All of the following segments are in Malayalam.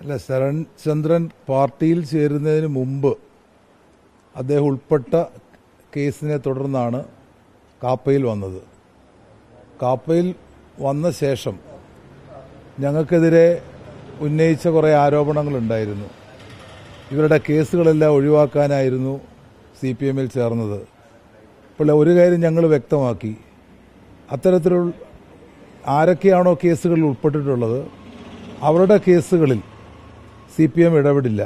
അല്ല ശരൺ ചന്ദ്രൻ പാർട്ടിയിൽ ചേരുന്നതിന് മുമ്പ് അദ്ദേഹം ഉൾപ്പെട്ട കേസിനെ തുടർന്നാണ് കാപ്പയിൽ വന്നത്. കാപ്പയിൽ വന്ന ശേഷം ഞങ്ങൾക്കെതിരെ ഉന്നയിച്ച കുറേ ആരോപണങ്ങളുണ്ടായിരുന്നു. ഇവരുടെ കേസുകളെല്ലാം ഒഴിവാക്കാനായിരുന്നു സി പി എമ്മിൽ ചേർന്നത്. അപ്പോൾ ഒരു കാര്യം ഞങ്ങൾ വ്യക്തമാക്കി. അത്തരത്തിലുള്ള ആരൊക്കെയാണോ കേസുകളിൽ ഉൾപ്പെട്ടിട്ടുള്ളത് അവരുടെ കേസുകളിൽ സി പി എം ഇടപെടില്ല.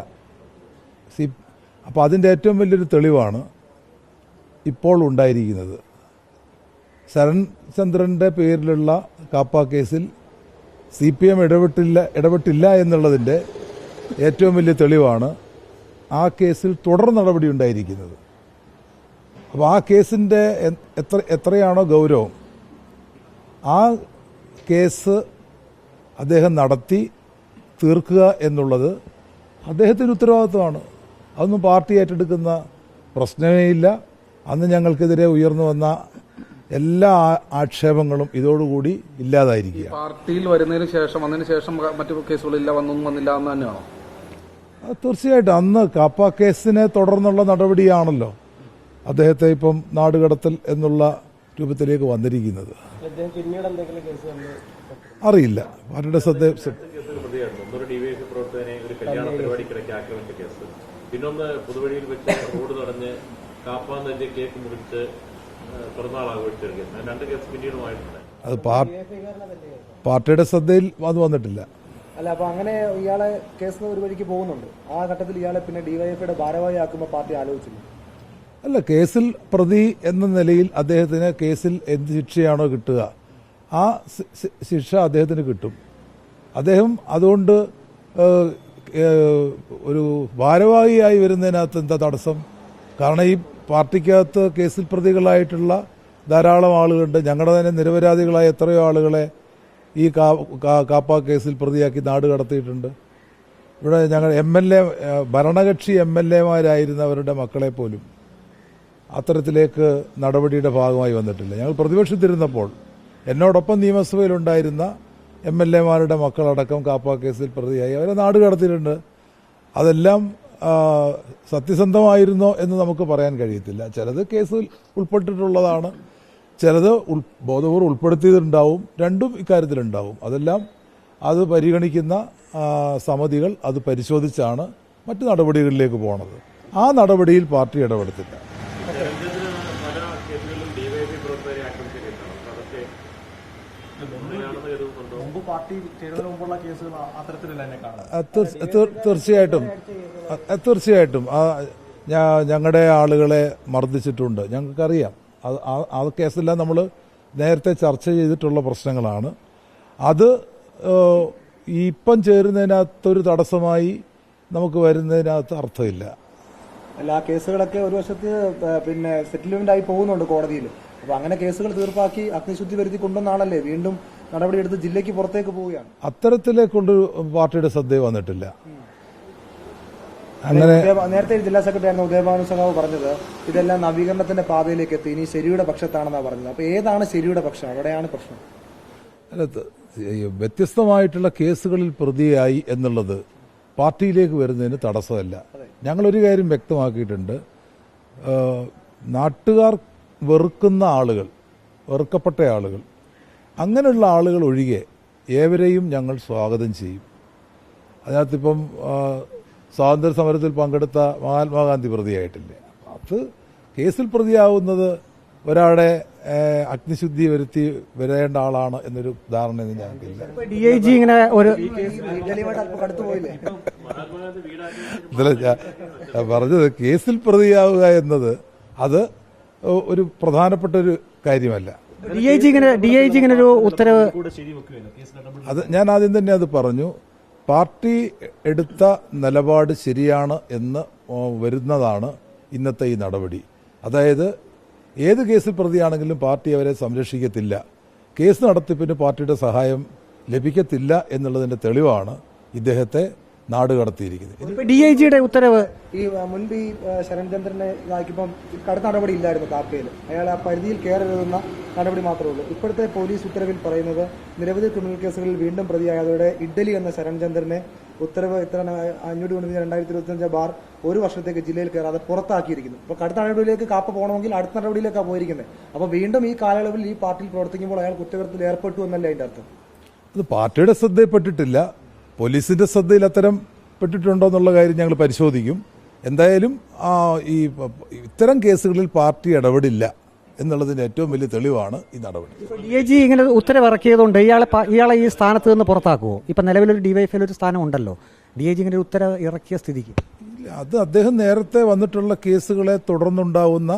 സി അപ്പോൾ അതിന്റെ ഏറ്റവും വലിയൊരു തെളിവാണ് ഇപ്പോൾ ഉണ്ടായിരിക്കുന്നത്. ശരൺ ചന്ദ്രന്റെ പേരിലുള്ള കാപ്പ കേസിൽ സി പി എം ഇടപെട്ടില്ല ഇടപെട്ടില്ല എന്നുള്ളതിന്റെ ഏറ്റവും വലിയ തെളിവാണ് ആ കേസിൽ തുടർ നടപടി ഉണ്ടായിരിക്കുന്നത്. അപ്പോൾ ആ കേസിന്റെ എത്ര എത്രയാണോ ഗൗരവം ആ കേസ് അദ്ദേഹം നടത്തി തീർക്കുക എന്നുള്ളത് അദ്ദേഹത്തിന് ഉത്തരവാദിത്വമാണ്. അതൊന്നും പാർട്ടി ഏറ്റെടുക്കുന്ന പ്രശ്നമേ ഇല്ല. അന്ന് ഞങ്ങൾക്കെതിരെ ഉയർന്നു വന്ന എല്ലാ ആക്ഷേപങ്ങളും ഇതോടുകൂടി ഇല്ലാതായിരിക്കുക പാർട്ടിയിൽ വരുന്നതിന് ശേഷം വന്നതിന് ശേഷം മറ്റു കേസുകളില്ല വന്നൊന്നും വന്നില്ല എന്ന് തന്നെയാണോ? അത് തീർച്ചയായിട്ടും. അന്ന് കാപ്പ കേസിനെ തുടർന്നുള്ള നടപടിയാണല്ലോ അദ്ദേഹത്തെ ഇപ്പം നാടുകടത്തൽ എന്നുള്ള രൂപത്തിലേക്ക് വന്നിരിക്കുന്നത്. അറിയില്ല. പാർട്ടിയുടെ ശ്രദ്ധ പിന്നൊന്ന് പൊതുവഴിയിൽ വെച്ച് റോഡ് തടഞ്ഞ് കാപ്പാൻ തന്നെ കേക്ക് മുറിച്ച് പിറന്നാൾ ആഘോഷിച്ചിരിക്കുന്നത് രണ്ട് കേസ് പിന്നീടുമായിട്ടുണ്ട് അത് പാർ- പാർട്ടിയുടെ ശ്രദ്ധയിൽ അത് വന്നിട്ടില്ല. അല്ല അപ്പൊ അങ്ങനെ ഇയാളെ കേസ് ഒരു വഴിക്ക് പോകുന്നുണ്ട്. ആ ഘട്ടത്തിൽ ഇയാളെ പിന്നെ ഡിവൈഎഫ്ഐയുടെ ഭാരവാഹി ആക്കുമ്പോൾ പാർട്ടി ആലോചിച്ചില്ല. അല്ല കേസിൽ പ്രതി എന്ന നിലയിൽ അദ്ദേഹത്തിന് കേസിൽ എന്ത് ശിക്ഷയാണോ കിട്ടുക ആ ശിക്ഷ അദ്ദേഹത്തിന് കിട്ടും. അദ്ദേഹം അതുകൊണ്ട് ഒരു ഭാരവാഹിയായി വരുന്നതിനകത്ത് എന്താ തടസ്സം? കാരണം ഈ പാർട്ടിക്കകത്ത് കേസിൽ പ്രതികളായിട്ടുള്ള ധാരാളം ആളുകളുണ്ട്. ഞങ്ങളുടെ തന്നെ നിരപരാധികളായ എത്രയോ ആളുകളെ ഈ കാപ്പ കേസിൽ പ്രതിയാക്കി നാട് കടത്തിയിട്ടുണ്ട്. ഇവിടെ ഞങ്ങൾ എം എൽ എ ഭരണകക്ഷി എം എൽ എമാരായിരുന്നവരുടെ മക്കളെ പോലും അത്തരത്തിലേക്ക് നടപടിയുടെ ഭാഗമായി വന്നിട്ടില്ല. ഞങ്ങൾ പ്രതിപക്ഷത്തിരുന്നപ്പോൾ എന്നോടൊപ്പം നിയമസഭയിലുണ്ടായിരുന്ന എം എൽ എമാരുടെ മക്കളടക്കം കാപ്പ കേസിൽ പ്രതിയായി. അവരെ നാട് കടത്തിയിട്ടുണ്ട്. അതെല്ലാം സത്യസന്ധമായിരുന്നോ എന്ന് നമുക്ക് പറയാൻ കഴിയത്തില്ല. ചിലത് കേസിൽ ഉൾപ്പെട്ടിട്ടുള്ളതാണ്. ചിലത് ഉൾ ബോധപൂർവം ഉൾപ്പെടുത്തിയതുണ്ടാവും രണ്ടും ഇക്കാര്യത്തിലുണ്ടാവും. അതെല്ലാം അത് പരിഗണിക്കുന്ന സമിതികൾ അത് പരിശോധിച്ചാണ് മറ്റു നടപടികളിലേക്ക് പോണത്. ആ നടപടിയിൽ പാർട്ടി ഇടപെടുത്തില്ല. തീർച്ചയായിട്ടും. തീർച്ചയായിട്ടും. ഞങ്ങളുടെ ആളുകളെ മർദ്ദിച്ചിട്ടുണ്ട്. ഞങ്ങൾക്കറിയാം. അത് ആ- ആ കേസെല്ലാം നമ്മൾ നേരത്തെ ചർച്ച ചെയ്തിട്ടുള്ള പ്രശ്നങ്ങളാണ്. അത് ഇപ്പം ചേരുന്നതിനകത്തൊരു തടസ്സമായി നമുക്ക് വരുന്നതിനകത്ത് അർത്ഥമില്ല. അല്ല ആ കേസുകളൊക്കെ ഒരു വശത്ത് പിന്നെ സെറ്റിൽമെന്റ് ആയി പോകുന്നുണ്ട് കോടതിയിൽ അപ്പൊ അങ്ങനെ കേസുകൾ തീർപ്പാക്കി അഗ്നിശുദ്ധി വരുത്തി കൊണ്ടുവന്നാണല്ലേ വീണ്ടും നടപടിയെടുത്ത് ജില്ലയ്ക്ക് പുറത്തേക്ക് പോവുകയാണ്. അത്തരത്തിലേക്കൊണ്ട് പാർട്ടിയുടെ ശ്രദ്ധ വന്നിട്ടില്ല. അങ്ങനെ നേരത്തെ ജില്ലാ സെക്രട്ടറി ആയിരുന്നു ഉദയഭാനു സഖാവ് പറഞ്ഞത് ഇതെല്ലാം നവീകരണത്തിന്റെ പാതയിലേക്ക് എത്തി ഇനി ശരിയുടെ പക്ഷത്താണെന്നാണ് പറഞ്ഞത്. അപ്പൊ ഏതാണ് ശരിയുടെ പക്ഷം? അവിടെയാണ് പ്രശ്നം. അല്ല വ്യത്യസ്തമായിട്ടുള്ള കേസുകളിൽ പ്രതിയായി എന്നുള്ളത് പാർട്ടിയിലേക്ക് വരുന്നതിന് തടസ്സമല്ല. ഞങ്ങളൊരു കാര്യം വ്യക്തമാക്കിയിട്ടുണ്ട്. നാട്ടുകാർ വെറുക്കുന്ന ആളുകൾ വെറുക്കപ്പെട്ട ആളുകൾ അങ്ങനെയുള്ള ആളുകൾ ഒഴികെ ഏവരെയും ഞങ്ങൾ സ്വാഗതം ചെയ്യും. അതിനകത്തിപ്പം സ്വാതന്ത്ര്യ സമരത്തിൽ പങ്കെടുത്ത മഹാത്മാഗാന്ധി പ്രതിയായിട്ടില്ലേ? അത് കേസിൽ പ്രതിയാവുന്നത് ഒരാളെ അഗ്നിശുദ്ധി വരുത്തി വരേണ്ട ആളാണ് എന്നൊരു ധാരണ ഞങ്ങൾക്കില്ല. ഡി ഐ ജി ഇങ്ങനെ ഒരു ഞാൻ പറഞ്ഞത് കേസിൽ പ്രതിയാവുക എന്നത് അത് ഒരു പ്രധാനപ്പെട്ട ഒരു കാര്യമല്ല. ഡി ഐ ജി ഇങ്ങനെ ഡി ഐ ജി ഇങ്ങനെ ഒരു ഉത്തരവ് അത് ഞാൻ ആദ്യം തന്നെ അത് പറഞ്ഞു. പാർട്ടി എടുത്ത നിലപാട് ശരിയാണ് എന്ന് വരുന്നതാണ് ഇന്നത്തെ ഈ നടപടി. അതായത് ഏത് കേസിൽ പ്രതിയാണെങ്കിലും പാർട്ടി അവരെ സംരക്ഷിക്കത്തില്ല. കേസ് നടത്തിപ്പിന് പാർട്ടിയുടെ സഹായം ലഭിക്കത്തില്ല എന്നുള്ളതിന്റെ തെളിവാണ് ഇദ്ദേഹത്തെ നാട് കടത്തിയിരിക്കുന്നത്. ഇനി ഡി ഐ ജിയുടെ ഉത്തരവ് ഈ മുൻപ് ഈ ശരൺചന്ദ്രനെ ഇതാക്കിയപ്പം കടുത്ത നടപടി ഇല്ലായിരുന്നു കാപ്പയിൽ അയാൾ ആ പരിധിയിൽ കയറരുതെന്ന നടപടി മാത്രമേ ഉള്ളൂ. ഇപ്പോഴത്തെ പോലീസ് ഉത്തരവിൽ പറയുന്നത് നിരവധി ക്രിമിനൽ കേസുകളിൽ വീണ്ടും പ്രതിയായതോടെ ഇഡ്ഡലി എന്ന ശരൺചന്ദ്രനെ ഉത്തരവ് ഇത്ര അഞ്ഞൂറ്റി തൊണ്ണൂറ്റി രണ്ടായിരത്തി ഇരുപത്തിയഞ്ച് ബാർ ഒരു വർഷത്തേക്ക് ജില്ലയിൽ കയറാതെ പുറത്താക്കിയിരിക്കുന്നു. അപ്പോൾ കടുത്ത നടപടിയിലേക്ക് കാപ്പ പോകണമെങ്കിൽ അടുത്ത നടപടിയിലേക്കാണ് പോയിരിക്കുന്നത് അപ്പോൾ വീണ്ടും ഈ കാലയളവിൽ ഈ പാർട്ടിയിൽ പ്രവർത്തിക്കുമ്പോൾ അയാൾ കുറ്റകൃത്യത്തിൽ ഏർപ്പെട്ടു എന്നല്ല അതിന്റെ അർത്ഥം? അത് പാർട്ടിയുടെ ശ്രദ്ധയിൽപ്പെട്ടിട്ടില്ല പോലീസിന്റെ ശ്രദ്ധയിൽ അത്തരം പെട്ടിട്ടുണ്ടോ എന്നുള്ള കാര്യം ഞങ്ങൾ പരിശോധിക്കും. എന്തായാലും ഈ ഇത്തരം കേസുകളിൽ പാർട്ടി ഇടപെടില്ല എന്നുള്ളതിന് ഏറ്റവും വലിയ തെളിവാണ് ഈ നടപടി. ഡി എ ജി ഇങ്ങനെ ഉത്തരവിറക്കിയതുകൊണ്ട് ഇയാളെ ഇയാളെ ഈ സ്ഥാനത്ത് നിന്ന് പുറത്താക്കുമോ ഇപ്പൊ നിലവിലൊരു ഡിവൈഫിൽ ഒരു സ്ഥാനം ഉണ്ടല്ലോ. ഡി ഐ ജി ഇങ്ങനെ ഉത്തരവ് ഇറക്കിയ സ്ഥിതിക്ക്. ഇല്ല, അത് അദ്ദേഹം നേരത്തെ വന്നിട്ടുള്ള കേസുകളെ തുടർന്നുണ്ടാവുന്ന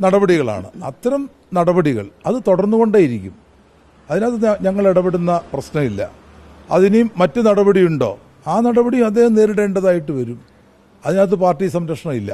നടപടികളാണ്. അത്തരം നടപടികൾ അത് തുടർന്നുകൊണ്ടേയിരിക്കും. അതിനകത്ത് ഞങ്ങൾ ഇടപെടുന്ന പ്രശ്നമില്ല. അതിനും മറ്റു നടപടിയുണ്ടോ? ആ നടപടി അദ്ദേഹം നേരിടേണ്ടതായിട്ട് വരും. അതിനകത്ത് പാർട്ടി സംരക്ഷണം ഇല്ല.